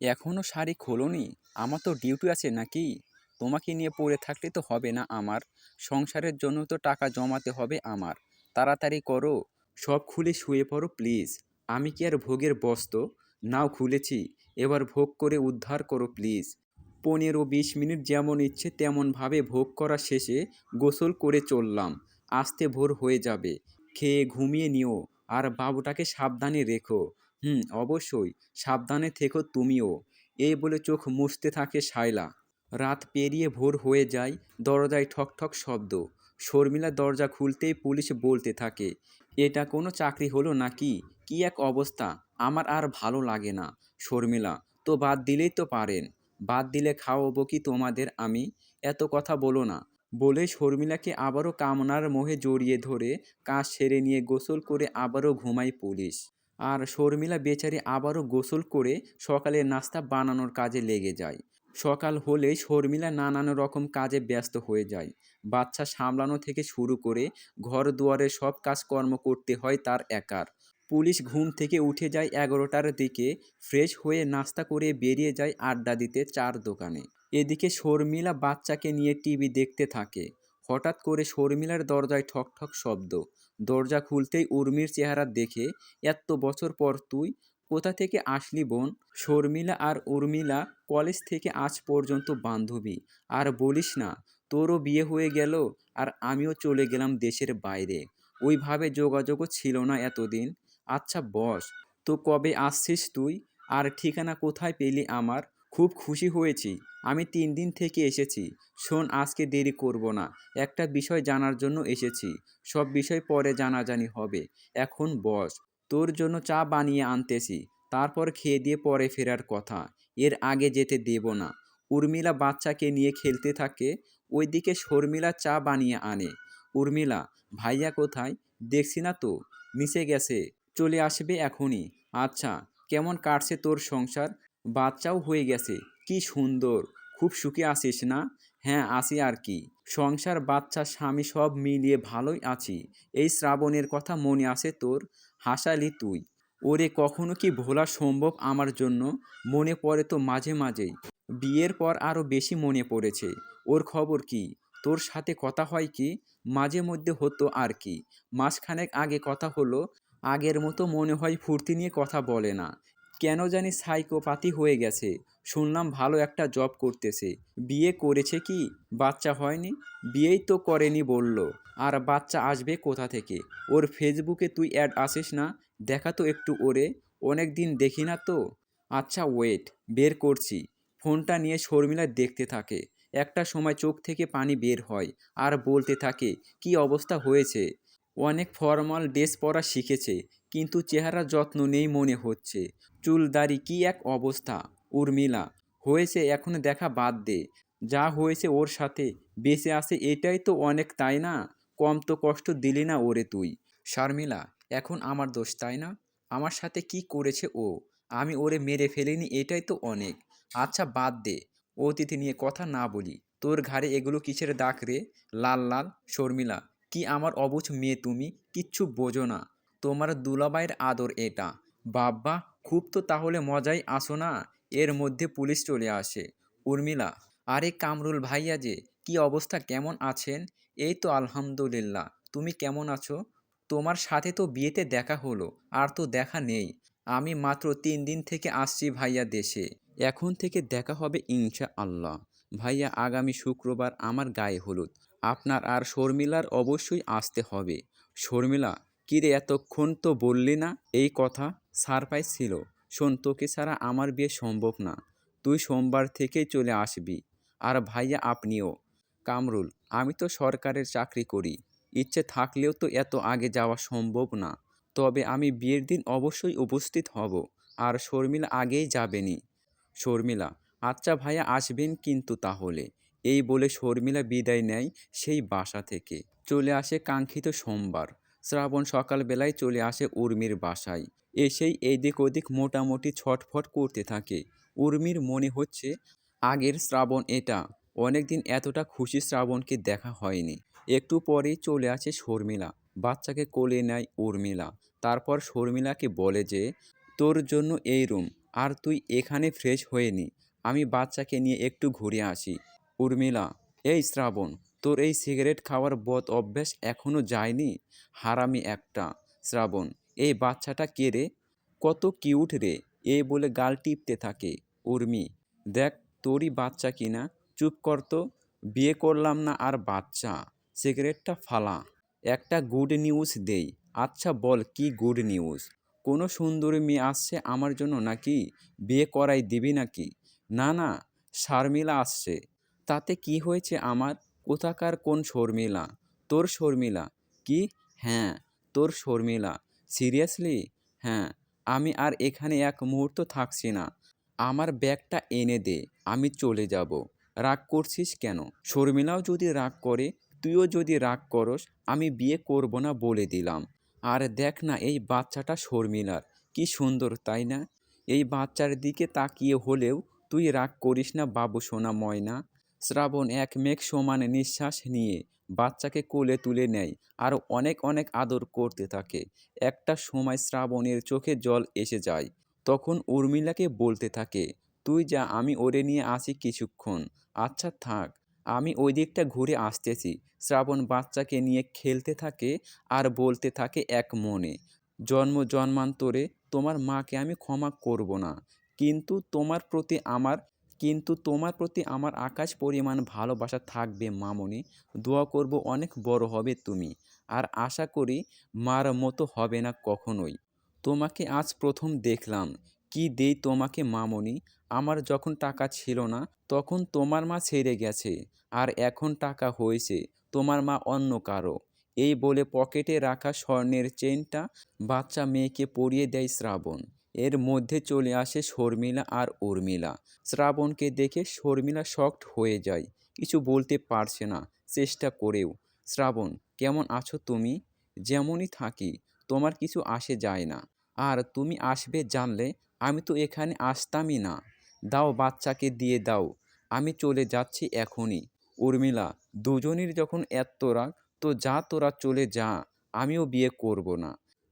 এখনও শাড়ি খোলোনি? আমার তো ডিউটি আছে নাকি? তোমাকে নিয়ে পড়ে থাকলে তো হবে না আমার। সংসারের জন্য তো টাকা জমাতে হবে আমার। তাড়াতাড়ি করো। সব খুলে শুয়ে পড়ো প্লিজ আমি কি আর ভোগের বস্ত নাও খুলেছি। এবার ভোগ করে উদ্ধার করো প্লিজ পনেরো বিশ মিনিট যেমন ইচ্ছে তেমনভাবে ভোগ করা শেষে গোসল করে চললাম। আসতে ভোর হয়ে যাবে। খেয়ে ঘুমিয়ে নিও। আর বাবুটাকে সাবধানে রেখো। হুম, অবশ্যই। সাবধানে থেকো তুমিও। এই বলে চোখ মুছতে থাকে শায়লা রাত পেরিয়ে ভোর হয়ে যায়, দরজায় ঠক ঠক শব্দ। শর্মিলা দরজা খুলতেই পুলিশ বলতে থাকে, এটা কোনো চাকরি হলো নাকি? কি এক অবস্থা? আমার আর ভালো লাগে না। শর্মিলা, তো বাদ দিলেই তো পারেন। বাদ দিলে খাওয়াবো কি তোমাদের আমি? এত কথা বলো না। বলে শর্মিলাকে আবারও কামনার মোহে জড়িয়ে ধরে, কাজ সেরে নিয়ে গোসল করে আবারও ঘুমায় পুলিশ। আর শর্মিলা বেচারি আবারও গোসল করে সকালের নাস্তা বানানোর কাজে লেগে যায়। সকাল হলেই শর্মিলা নানান রকম কাজে ব্যস্ত হয়ে যায়। বাচ্চা সামলানো থেকে শুরু করে ঘর দুয়ারে সব কাজকর্ম করতে হয় তার একার। পুলিশ ঘুম থেকে উঠে যায় এগারোটার দিকে, ফ্রেশ হয়ে নাস্তা করে বেরিয়ে যায় আড্ডা দিতে চার দোকানে। এদিকে শর্মিলা বাচ্চাকে নিয়ে টিভি দেখতে থাকে। হঠাৎ করে শর্মিলার দরজায় ঠক ঠক শব্দ। দরজা খুলতেই উর্মির চেহারা দেখে এত বছর পর তুই? কোথা থেকে আসলি বোন? শর্মিলা আর উর্মিলা কলেজ থেকে আজ পর্যন্ত বান্ধবী। আর বলিস না, তোরও বিয়ে হয়ে গেল আর আমিও চলে গেলাম দেশের বাইরে। ওইভাবে যোগাযোগও ছিল না এতদিন। আচ্ছা বস, তো কবে আসছিস তুই? আর ঠিকানা কোথায় পেলি আমার? খুব খুশি হয়েছি। আমি তিন দিন থেকে এসেছি। শোন, আজকে দেরি করব না। একটা বিষয় জানার জন্য এসেছি। সব বিষয় পরে জানাজানি হবে। এখন বস, তোর জন্য চা বানিয়ে আনতেছি। তারপর খেয়ে দিয়ে পরে ফেরার কথা। এর আগে যেতে দেব না। উর্মিলা বাচ্চাকে নিয়ে খেলতে থাকে। ওইদিকে শর্মিলা চা বানিয়ে আনে। উর্মিলা, ভাইয়া কোথায়? দেখছি না তো। মিশে গেছে। চলে আসবে এখনই। আচ্ছা কেমন কাটছে তোর সংসার? বাচ্চাও হয়ে গেছে, কি সুন্দর। খুব সুখে আছিস না? হ্যাঁ আছি আর কি। সংসার, বাচ্চা, স্বামী সব মিলিয়ে ভালোই আছি। এই শ্রাবণের কথা মনে আছে তোর? হাসালি তুই। ওরে, কখনো কি ভোলা সম্ভব আমার জন্য? মনে পড়ে তো মাঝে মাঝেই। বিয়ের পর আরও বেশি মনে পড়েছে। ওর খবর কি? তোর সাথে কথা হয় কি? মাঝে মধ্যে হতো আর কি। মাসখানেক আগে কথা হলো। আগের মতো মনে হয় ফুর্তি নিয়ে কথা বলে না। কেন জানি সাইকোপাতি হয়ে গেছে। শুনলাম ভালো একটা জব করতেছে। বিয়ে করেছে কি? বাচ্চা হয়নি? বিয়েই তো করেনি বলল। আর বাচ্চা আসবে কোথা থেকে? ওর ফেসবুকে তুই অ্যাড আসিস না? দেখা তো একটু ওরে। অনেক দিন দেখি না তো। আচ্ছা ওয়েট, বের করছি। ফোনটা নিয়ে শর্মিলা দেখতে থাকে। একটা সময় চোখ থেকে পানি বের হয় আর বলতে থাকে, কি অবস্থা হয়েছে? অনেক ফর্মাল ড্রেস পরা শিখেছে, কিন্তু চেহারা যত্ন নেই মনে হচ্ছে। চুল দাড়ি কি এক অবস্থা? উর্মিলা, হয়েছে এখন দেখা বাদ দে। যা হয়েছে ওর সাথে, বেঁচে আছে এটাই তো অনেক, তাই না? কম তো কষ্ট দিলি না ওরে তুই। শর্মিলা, এখন আমার দোষ, তাই না? আমার সাথে কি করেছে ও? আমি ওরে মেরে ফেলিনি, এটাই তো অনেক। আচ্ছা বাদ দে। অতিথি নিয়ে কথা না বলি। তোর ঘাড়ে এগুলো কিসের দাগ রে? লাল লাল। শর্মিলা, কি আমার অবুঝ মেয়ে তুমি? কিচ্ছু বোঝো না। তোমার দুলাবাইয়ের আদর এটা। বাব্বা, খুব তো তাহলে মজাই আসো না? এর মধ্যে পুলিশ চলে আসে। উর্মিলা, আরে কামরুল ভাইয়া যে, কি অবস্থা, কেমন আছেন? এই তো আলহামদুলিল্লাহ। তুমি কেমন আছো? তোমার সাথে তো বিয়েতে দেখা হলো, আর তো দেখা নেই। আমি মাত্র তিন দিন থেকে আসছি ভাইয়া দেশে। এখন থেকে দেখা হবে ইনশা আল্লাহ ভাইয়া, আগামী শুক্রবার আমার গায়ে হলুদ। আপনার আর শর্মিলার অবশ্যই আসতে হবে। শর্মিলা, কিরে এতক্ষণ তো বললি না এই কথা? সারপ্রাইজ ছিল শোন, তোকে ছাড়া আমার বিয়ে সম্ভব না। তুই সোমবার থেকেই চলে আসবি। আর ভাইয়া আপনিও। কামরুল, আমি তো সরকারের চাকরি করি। ইচ্ছে থাকলেও তো এত আগে যাওয়া সম্ভব না। তবে আমি বিয়ের দিন অবশ্যই উপস্থিত হব। আর শর্মিলা আগেই যাবেনি। শর্মিলা আচ্ছা ভাইয়া আসবেন কিন্তু তাহলে। এই বলে শর্মিলা বিদায় নেয় সেই বাসা থেকে। চলে আসে কাঙ্ক্ষিত সোমবার। শ্রাবণ সকালবেলায় চলে আসে উর্মির বাসায়। এসেই এদিক ওদিক মোটামুটি ছটফট করতে থাকে। উর্মির মনে হচ্ছে আগের শ্রাবণ এটা। অনেকদিন এতটা খুশি শ্রাবণকে দেখা হয়নি। একটু পরেই চলে আসে শর্মিলা। বাচ্চাকে কোলে নেয় উর্মিলা। তারপর শর্মিলাকে বলে যে, তোর জন্য এই রুম। আর তুই এখানে ফ্রেশ হয়ে নি। আমি বাচ্চাকে নিয়ে একটু ঘুরে আসি। উর্মিলা, এই শ্রাবণ তোর এই সিগারেট খাওয়ার বদ অভ্যাস এখনও যায়নি? হারামি একটা। শ্রাবণ, এই বাচ্চাটা কে রে? কত কিউট রে। এ বলে গাল টিপতে থাকে। উর্মি, দেখ তোরই বাচ্চা কিনা। চুপ কর তো। বিয়ে করলাম না আর বাচ্চা। সিগারেটটা ফালা। একটা গুড নিউজ দেই। আচ্ছা বল কি গুড নিউজ কোনো সুন্দরী মেয়ে আসছে আমার জন্য নাকি? বিয়ে করাই দিবি নাকি? না না, শারমিলা আসছে। তাতে কি হয়েছে আমার? কোথাকার কোন শর্মিলা? তোর শর্মিলা? কি? হ্যাঁ তোর শর্মিলা। সিরিয়াসলি? হ্যাঁ আমি আর এখানে এক মুহূর্ত থাকছি না। আমার ব্যাগটা এনে দে, আমি চলে যাব। রাগ করছিস কেন? শর্মিলাও যদি রাগ করে, তুইও যদি রাগ করস, আমি বিয়ে করব না বলে দিলাম। আর দেখ না, এই বাচ্চাটা শর্মিলার। কি সুন্দর, তাই না? এই বাচ্চার দিকে তাকিয়ে হলেও তুই রাগ করিস না, বাবু সোনা ময়না। শ্রাবণ এক মেঘ সমান নিঃশ্বাস নিয়ে বাচ্চাকে কোলে তুলে নেয় আর অনেক অনেক আদর করতে থাকে। একটা সময় শ্রাবণের চোখে জল এসে যায়। তখন উর্মিলাকে বলতে থাকে, তুই যা, আমি ওরে নিয়ে আসি কিছুক্ষণ। আচ্ছা থাক, আমি ওই দিকটা ঘুরে আসতেছি। শ্রাবণ বাচ্চাকে নিয়ে খেলতে থাকে আর বলতে থাকে এক মনে, জন্ম জন্মান্তরে তোমার মাকে আমি ক্ষমা করব না, কিন্তু তোমার প্রতি আমার কিন্তু তোমার প্রতি আমার আকাশ পরিমাণ ভালোবাসা থাকবে মামনি। দোয়া করব অনেক বড় হবে তুমি। আর আশা করি মার মতো হবে না কখনোই। তোমাকে আজ প্রথম দেখলাম। কি দেই তোমাকে মামনি? আমার যখন টাকা ছিল না, তখন তোমার মা ছেড়ে গেছে। আর এখন টাকা হয়েছে, তোমার মা অন্য কারও। এই বলে পকেটে রাখা স্বর্ণের চেনটা বাচ্চা মেয়েকে পরিয়ে দেয় শ্রাবণ। এর মধ্যে চলে আসে শর্মিলা আর উর্মিলা। শ্রাবণকে দেখে শর্মিলা শকড হয়ে যায়। কিছু বলতে পারছে না, চেষ্টা করেও। শ্রাবণ, কেমন আছো তুমি? যেমনই থাকি, তোমার কিছু আসে যায় না। আর তুমি আসবে জানলে আমি তো এখানে আসতামই না। দাও বাচ্চাকে দিয়ে দাও, আমি চলে যাচ্ছি এখনই। উর্মিলা, দুজনের যখন এত রাগ, তো যা তোরা চলে যা, আমিও বিয়ে করব না।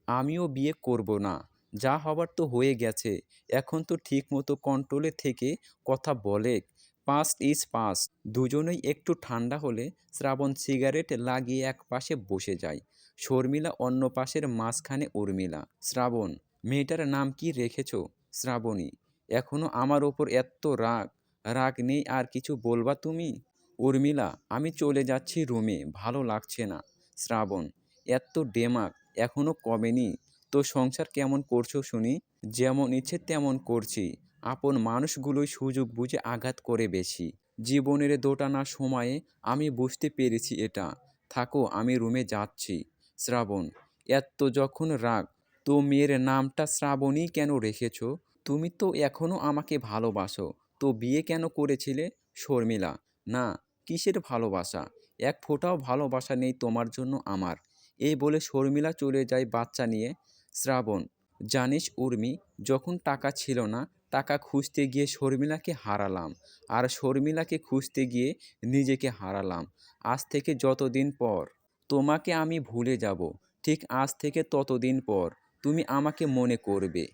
আমিও বিয়ে করব না। যা হবার তো হয়ে গেছে, এখন তো ঠিক মতো কন্ট্রোলে থেকে কথা বলে। পাস্ট ইজ পাস্ট দুজনেই একটু ঠান্ডা হলে শ্রাবণ সিগারেট লাগিয়ে এক পাশে বসে যায়। শর্মিলা অন্য পাশের মাঝখানে উর্মিলা, শ্রাবণ, মেয়েটার নাম কি রেখেছ? শ্রাবণী, এখনও আমার ওপর এত রাগ রাগ নেই আর কিছু বলবা তুমি? উর্মিলা, আমি চলে যাচ্ছি রুমে, ভালো লাগছে না। শ্রাবণ এত ডেমাক এখনও কমেনি তো সংসার কেমন করছ শুনি? যেমন ইচ্ছে তেমন করছি। আপন মানুষগুলোই সুযোগ বুঝে আঘাত করে বেশি। জীবনের দোটানা সময়ে আমি বুঝতে পেরেছি এটা। থাকো, আমি রুমে যাচ্ছি। শ্রাবণ এত যখন রাগ, তো মেয়ের নামটা শ্রাবণী কেন রেখেছ? তুমি তো এখনও আমাকে ভালোবাসো। তো বিয়ে কেন করেছিলে? শর্মিলা, না, কিসের ভালোবাসা? এক ফোঁটাও ভালোবাসা নেই তোমার জন্য আমার। এই বলে শর্মিলা চলে যায় বাচ্চা নিয়ে। শ্রাবণ, জানিস উর্মি, যখন টাকা ছিল না, টাকা খুঁজতে গিয়ে শর্মিলাকে হারালাম, আর শর্মিলাকে খুঁজতে গিয়ে নিজেকে হারালাম। আজ থেকে যতদিন পর তোমাকে আমি ভুলে যাব, ঠিক আজ থেকে ততদিন পর তুমি আমাকে মনে করবে।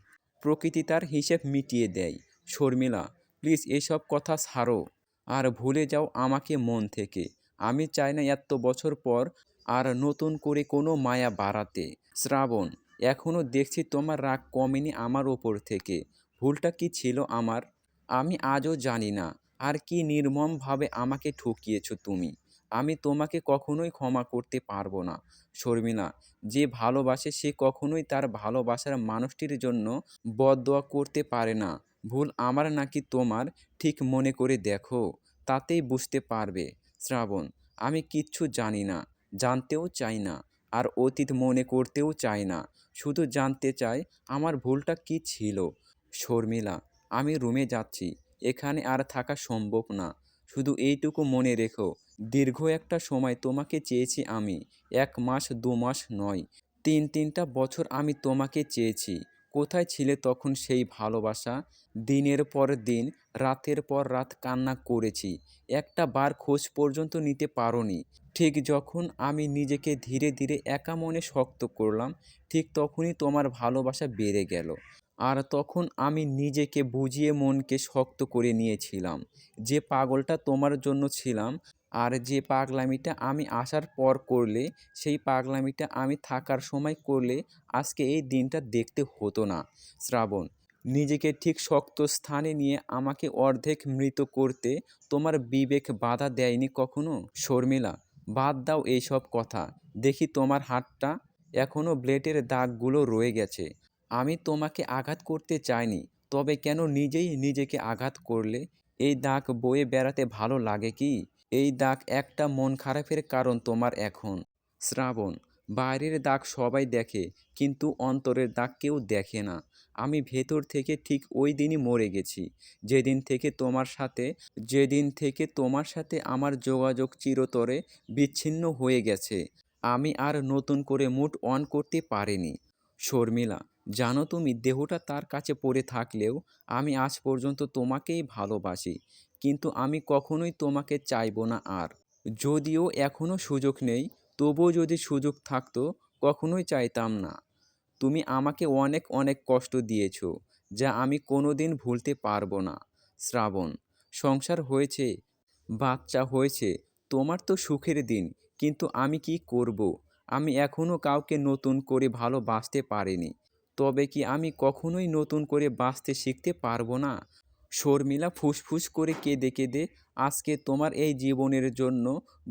প্রকৃতি তার হিসেব মিটিয়ে দেয়। শর্মিলা প্লিজ এসব কথা ছাড়ো, আর ভুলে যাও আমাকে মন থেকে। আমি চাই না এত বছর পর আর নতুন করে কোনো মায়া বাড়াতে। শ্রাবণ এখনও দেখছি তোমার রাগ কমেনি আমার ওপর থেকে। ভুলটা কি ছিল আমার? আমি আজও জানি না। আর কি নির্মমভাবে আমাকে ঠকিয়েছো তুমি? আমি তোমাকে কখনোই ক্ষমা করতে পারব না। শর্মিলা, যে ভালোবাসে সে কখনোই তার ভালোবাসার মানুষটির জন্য বদদোয়া করতে পারে না। ভুল আমার নাকি তোমার, ঠিক মনে করে দেখো। তাতেই বুঝতে পারবে। শ্রাবণ, আমি কিচ্ছু জানি না, জানতেও চাই না, আর অতীত মনে করতেও চাই না। শুধু জানতে চাই আমার ভুলটা কি ছিল। শর্মিলা, আমি রুমে যাচ্ছি, এখানে আর থাকা সম্ভব না। শুধু এইটুকু মনে রেখো, দীর্ঘ একটা সময় তোমাকে চেয়েছি আমি, এক মাস, দু মাস নয়, তিন তিনটা বছর আমি তোমাকে চেয়েছি। কোথায় ছিলে তখন সেই ভালোবাসা? দিনের পর দিন, রাতের পর রাত কান্না করেছি। একটা বার খোঁজ পর্যন্ত নিতে পারোনি। ঠিক যখন আমি নিজেকে ধীরে ধীরে একা মনে শক্ত করলাম, ঠিক তখনই তোমার ভালোবাসা বেড়ে গেল। আর তখন আমি নিজেকে বুঝিয়ে মনকে শক্ত করে নিয়েছিলাম। যে পাগলটা তোমার জন্য ছিলাম আর যে পাগলামিটা আমি আসার পর করলে, সেই পাগলামিটা আমি থাকার সময় করলে আজকে এই দিনটা দেখতে হতো না। শ্রাবণ, নিজেকে ঠিক শক্ত স্থানে নিয়ে আমাকে অর্ধেক মৃত করতে তোমার বিবেক বাধা দেয়নি কখনো? শর্মিলা, বাদ দাও এইসব কথা। দেখি তোমার হাতটা এখনও ব্লেডের দাগগুলো রয়ে গেছে। আমি তোমাকে আঘাত করতে চাইনি, তবে কেন নিজেই নিজেকে আঘাত করলে? এই দাগ বয়ে বেড়াতে ভালো লাগে কি? এই দাগ একটা মন খারাপের কারণ তোমার এখন। শ্রাবণ, বাইরের দাগ সবাই দেখে, কিন্তু অন্তরের দাগ কেউ দেখে না। আমি ভেতর থেকে ঠিক ওই দিনই মরে গেছি। যেদিন থেকে তোমার সাথে, যেদিন থেকে তোমার সাথে আমার যোগাযোগ চিরতরে বিচ্ছিন্ন হয়ে গেছে। আমি আর নতুন করে মুড অন করতে পারিনি। শর্মিলা, জানো তুমি, দেহটা তার কাছে পড়ে থাকলেও আমি আজ পর্যন্ত তোমাকেই ভালোবাসি। কিন্তু আমি কখনোই তোমাকে চাইব না আর। যদিও এখনও সুযোগ নেই, তবুও যদি সুযোগ থাকতো, কখনোই চাইতাম না। তুমি আমাকে অনেক অনেক কষ্ট দিয়েছ, যা আমি কোনো দিন ভুলতে পারব না। শ্রাবণ, সংসার হয়েছে, বাচ্চা হয়েছে, তোমার তো সুখের দিন, কিন্তু আমি কি করব? আমি এখনও কাউকে নতুন করে ভালোবাসতে পারিনি। তবে কি আমি কখনোই নতুন করে বাঁচতে শিখতে পারব না? শর্মিলা ফুসফুস করে কেঁদে কেঁদে, আজকে তোমার এই জীবনের জন্য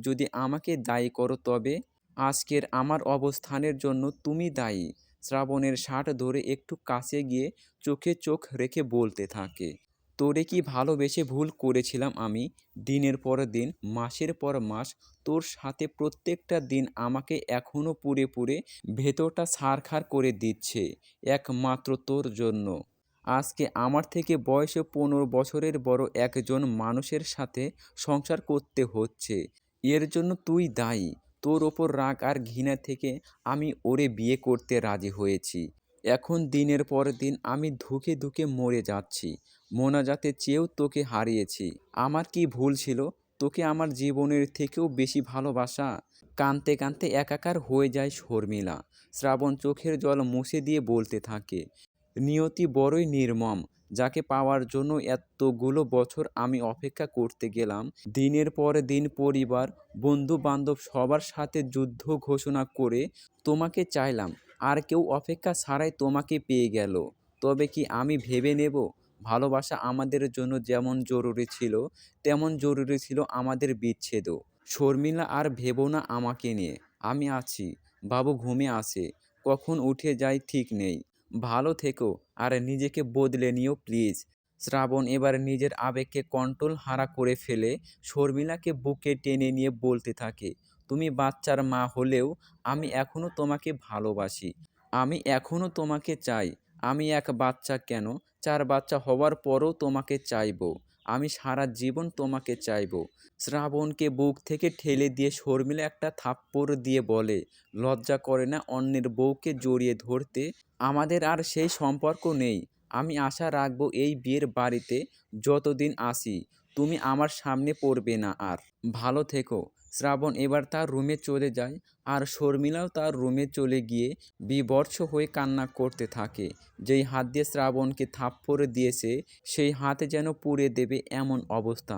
যদি আমাকে দায়ী করো তবে, আজকের আমার অবস্থানের জন্য তুমি দায়ী। শ্রাবণের শার্ট ধরে একটু কাছে গিয়ে চোখে চোখ রেখে বলতে থাকে, তোরে কি ভালোবেসে ভুল করেছিলাম আমি? দিনের পর দিন, মাসের পর মাস, তোর সাথে প্রত্যেকটা দিন আমাকে এখনও পুরে পুরে ভেতরটা ছারখার করে দিচ্ছে, একমাত্র তোর জন্য। আজকে আমার থেকে বয়সে পনেরো বছরের বড় একজন মানুষের সাথে সংসার করতে হচ্ছে। এর জন্য তুই দায়ী। তোর ওপর রাগ আর ঘৃণা থেকে আমি ওরে বিয়ে করতে রাজি হয়েছি। এখন দিনের পর দিন আমি ধুকে ধুকে মরে যাচ্ছি। মোনাজাতে চেয়েও তোকে হারিয়েছি। আমার কি ভুল ছিল? তোকে আমার জীবনের থেকেও বেশি ভালোবাসা? কানতে কানতে একাকার হয়ে যায় শর্মিলা। শ্রাবণ চোখের জল মুছে দিয়ে বলতে থাকে নিয়তি বড়ই নির্মম, যাকে পাওয়ার জন্য এতগুলো বছর আমি অপেক্ষা করতে গেলাম। দিনের পর দিন পরিবার বন্ধু বান্ধব সবার সাথে যুদ্ধ ঘোষণা করে তোমাকে চাইলাম, আর কেউ অপেক্ষা ছাড়াই তোমাকে পেয়ে গেল। তবে কি আমি ভেবে নেব? ভালোবাসা আমাদের জন্য যেমন জরুরি ছিল, তেমন জরুরি ছিল আমাদের বিচ্ছেদও শর্মিলা আর ভেবো না আমাকে নিয়ে। আমি আছি, বাবু ঘুমে আসে কখন উঠে যায় ঠিক নেই। ভালো থেকো আর নিজেকে বদলে নিও, প্লিজ। শ্রাবণ এবার নিজের আবেগকে কন্ট্রোল হারা করে ফেলে, শর্মিলাকে বুকে টেনে নিয়ে বলতে থাকে, তুমি বাচ্চার মা হলেও আমি এখনও তোমাকে ভালোবাসি। আমি এখনও তোমাকে চাই। আমি এক বাচ্চা কেন? চার বাচ্চা হওয়ার পরও তোমাকে চাইব। আমি সারা জীবন তোমাকে চাইব। শ্রাবণকে বুক থেকে ঠেলে দিয়ে শর্মিলা একটা থাপ্পড় দিয়ে বলে, লজ্জা করে না অন্যের বউকে জড়িয়ে ধরতে? আমাদের আর সেই সম্পর্ক নেই। আমি আশা রাখব এই বিয়ের বাড়িতে যতদিন আসি, তুমি আমার সামনে পড়বে না আর। ভালো থেকো। শ্রাবণ এবার তার রুমে চলে যায় আর শর্মিলাও তার রুমে চলে গিয়ে বিবর্ষ হয়ে কান্না করতে থাকে। যেই হাত দিয়ে শ্রাবণকে থাপ্পড় দিয়েছে, সেই হাতে যেন পুড়ে দেবে এমন অবস্থা।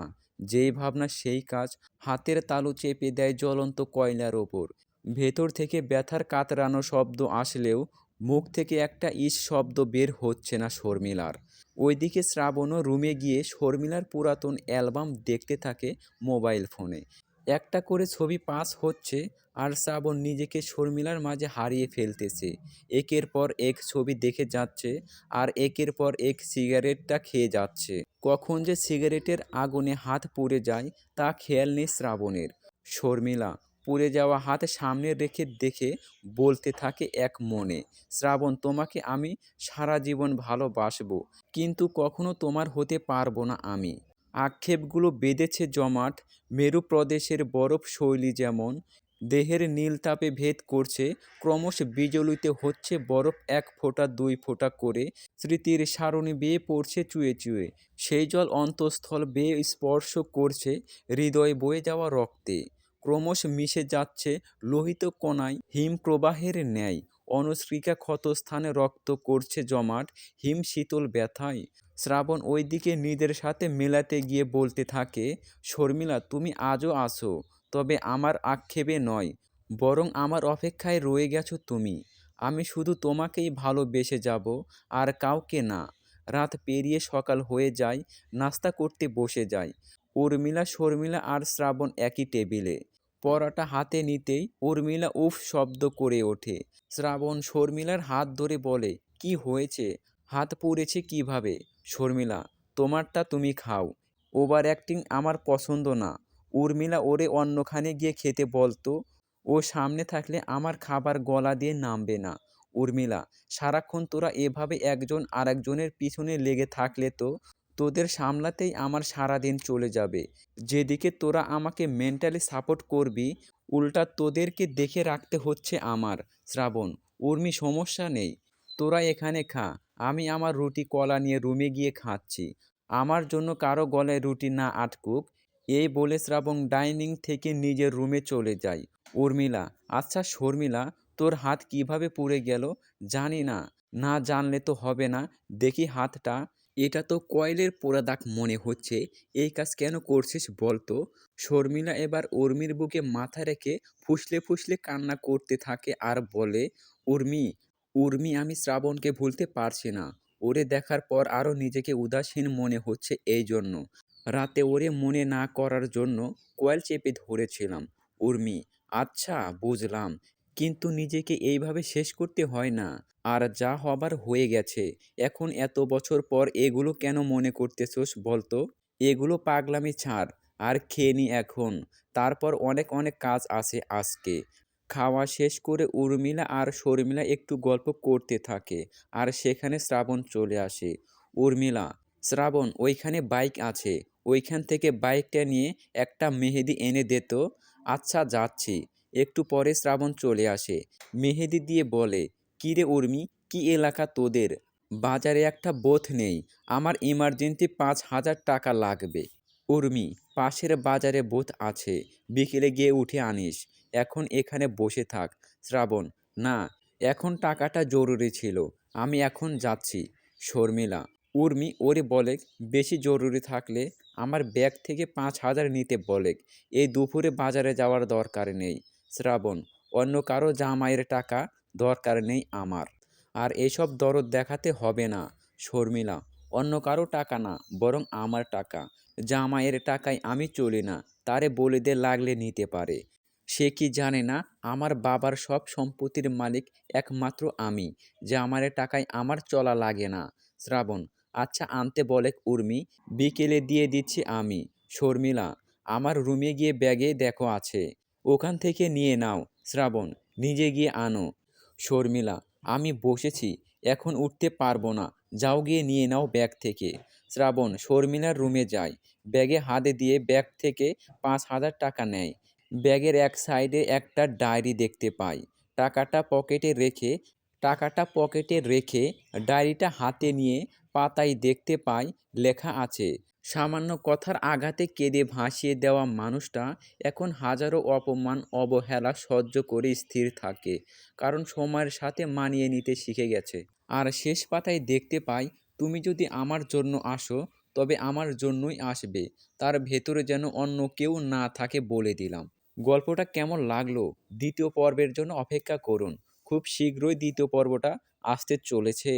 যেই ভাবনা সেই কাজ হাতের তালু চেপে দেয় জ্বলন্ত কয়লার ওপর। ভেতর থেকে ব্যথার কাতরানো শব্দ আসলেও মুখ থেকে একটা ইস শব্দ বের হচ্ছে না শর্মিলার। ওইদিকে শ্রাবণও রুমে গিয়ে শর্মিলার পুরাতন অ্যালবাম দেখতে থাকে মোবাইল ফোনে। একটা করে ছবি পাস হচ্ছে আর শ্রাবণ নিজেকে শর্মিলার মাঝে হারিয়ে ফেলতেছে। একের পর এক ছবি দেখে যাচ্ছে আর একের পর এক সিগারেটটা খেয়ে যাচ্ছে। কখন যে সিগারেটের আগুনে হাত পুড়ে যায় তা খেয়াল নেই শ্রাবণের। শর্মিলা পুড়ে যাওয়া হাত সামনে রেখে দেখে বলতে থাকে এক মনে, শ্রাবণ, তোমাকে আমি সারা জীবন ভালোবাসবো, কিন্তু কখনো তোমার হতে পারব না আমি। আক্ষেপগুলো বেঁধেছে জমাট, মেরু প্রদেশের বরফ শৈলী যেমন, দেহের নীল তাপে ভেদ করছে, ক্রমশ বিজলিতে হচ্ছে, বরফ এক ফোঁটা, দুই ফোঁটা করে স্মৃতির সারণি বেয়ে পড়ছে চুয়ে চুয়ে। সেই জল অন্তঃস্থল বেয়ে স্পর্শ করছে, হৃদয়ে বয়ে যাওয়া রক্তে। ক্রমশ মিশে যাচ্ছে লোহিত কণায় হিমপ্রবাহের ন্যায়। অনুশ্রিকা ক্ষতস্থানে রক্ত করছে জমাট, হিম শীতল ব্যথায়। শ্রাবণ ওইদিকে নিজের সাথে মেলাতে গিয়ে বলতে থাকে, শর্মিলা, তুমি আজও আসো তবে আমার আক্ষেপে নয়, বরং আমার অপেক্ষায় রয়ে গেছো তুমি। আমি শুধু তোমাকেই ভালোবেসে যাব, আর কাউকে না। রাত পেরিয়ে সকাল হয়ে যায়, নাস্তা করতে বসে যায় উর্মিলা, শর্মিলা আর শ্রাবণ একই টেবিলে। পরাটা হাতে নিতেই উর্মিলা উফ শব্দ করে ওঠে। শ্রাবণ, শর্মিলার হাত ধরে বলে, কি হয়েছে? হাত পুড়েছে কীভাবে? শর্মিলা, তোমারটা তুমি খাও। ওভার অ্যাক্টিং আমার পছন্দ না। উর্মিলা ওরে অন্যখানে গিয়ে খেতে বলতো, ও সামনে থাকলে আমার খাবার গলা দিয়ে নামবে না। উর্মিলা, সারাক্ষণ তোরা এভাবে একজন আরেকজনের পিছনে লেগে থাকলে তো তোদের সামলাতেই আমার সারা দিন চলে যাবে। যেদিকে তোরা আমাকে মেন্টালি সাপোর্ট করবি, উল্টা তোদেরকে দেখে রাখতে হচ্ছে আমার, শ্রাবণ। উর্মি, সমস্যা নেই। তোরা এখানে খা। আমি আমার রুটি কলা নিয়ে রুমে গিয়ে খাচ্ছি। আমার জন্য কারও গলায় রুটি না আটকুক। এই বলে শ্রাবণ ডাইনিং থেকে নিজের রুমে চলে যায়। উর্মিলা আচ্ছা শর্মিলা, তোর হাত কীভাবে পুড়ে গেল? জানি না। না জানলে তো হবে না। দেখি হাতটা। এটা তো কয়েলের পোড়া দাগ মনে হচ্ছে। এই কাজ কেন করছিস বলতো? শর্মিলা এবার উর্মির বুকে মাথা রেখে ফুসলে ফুসলে কান্না করতে থাকে আর বলে, উর্মি উর্মি আমি শ্রাবণকে ভুলতে পারছি না। ওরে দেখার পর আরও নিজেকে উদাসীন মনে হচ্ছে এই জন্য। রাতে ওরে মনে না করার জন্য কয়েল চেপে ধরেছিলাম। উর্মি আচ্ছা বুঝলাম। কিন্তু নিজেকে এইভাবে শেষ করতে হয় না। আর যা হবার হয়ে গেছে। এখন এত বছর পর এগুলো কেন মনে করতেছোস বলতো? এগুলো পাগলামি ছাড়। আর খেয়ে নি এখন। তারপর অনেক অনেক কাজ আছে আজকে। খাওয়া শেষ করে উর্মিলা আর শর্মিলা একটু গল্প করতে থাকে আর সেখানে শ্রাবণ চলে আসে। উর্মিলা, শ্রাবণ, ওইখানে বাইক আছে। ওইখান থেকে বাইকটা নিয়ে একটা মেহেদি এনে দে তো। আচ্ছা যাচ্ছি। একটু পরে শ্রাবণ চলে আসে। মেহেদি দিয়ে বলে কিরে উর্মি, কি এলাকা তোদের? বাজারে একটা বোথ নেই। আমার ইমার্জেন্সি পাঁচ হাজার টাকা লাগবে। উর্মি, পাশের বাজারে বোথ আছে। বিকেলে গিয়ে উঠে আনিস। এখন এখানে বসে থাক। শ্রাবণ, না, এখন টাকাটা জরুরি ছিল, আমি এখন যাচ্ছি। শর্মিলা, উর্মি ওরে বলে, বেশি জরুরি থাকলে আমার ব্যাগ থেকে পাঁচ হাজার নিতে বলে, এই দুপুরে বাজারে যাওয়ার দরকার নেই। শ্রাবণ, অন্য কারও জামাইয়ের টাকা দরকার নেই আমার, আর এসব দরদ দেখাতে হবে না। শর্মিলা, অন্য কারও টাকা না, বরং আমার টাকা। জামাইয়ের টাকায় আমি চলি না, তারে বলে দে লাগলে নিতে পারে। সে কি জানে না, আমার বাবার সব সম্পত্তির মালিক একমাত্র আমি জামাইয়ের টাকায় আমার চলা লাগে না। শ্রাবণ আচ্ছা আনতে বলে উর্মি, বিকেলে দিয়ে দিচ্ছি আমি। শর্মিলা, আমার রুমে গিয়ে ব্যাগে দেখো আছে। ওখান থেকে নিয়ে নাও। শ্রাবণ, নিজে গিয়ে আনো। শর্মিলা, আমি বসেছি, এখন উঠতে পারব না। যাও গিয়ে নিয়ে নাও ব্যাগ থেকে। শ্রাবণ, শর্মিলার রুমে যায় ব্যাগে হাতে দিয়ে ব্যাগ থেকে পাঁচ হাজার টাকা নেয়। ব্যাগের এক সাইডে একটা ডায়েরি দেখতে পাই। টাকাটা পকেটে রেখে, টাকাটা পকেটে রেখে ডায়েরিটা হাতে নিয়ে পাতায় দেখতে পাই, লেখা আছে, সামান্য কথার আঘাতে কেঁদে ভাসিয়ে দেওয়া মানুষটা এখন হাজারো অপমান, অবহেলা সহ্য করে স্থির থাকে, কারণ সময়ের সাথে মানিয়ে নিতে শিখে গেছে। আর শেষ পাতায় দেখতে পাই, তুমি যদি আমার জন্য আসো, তবে আমার জন্যই আসবে, তার ভেতরে যেন অন্য কেউ না থাকে বলে দিলাম। গল্পটা কেমন লাগল দ্বিতীয় পর্বের জন্য অপেক্ষা করুন। খুব শীঘ্রই দ্বিতীয় পর্বটা আসতে চলেছে।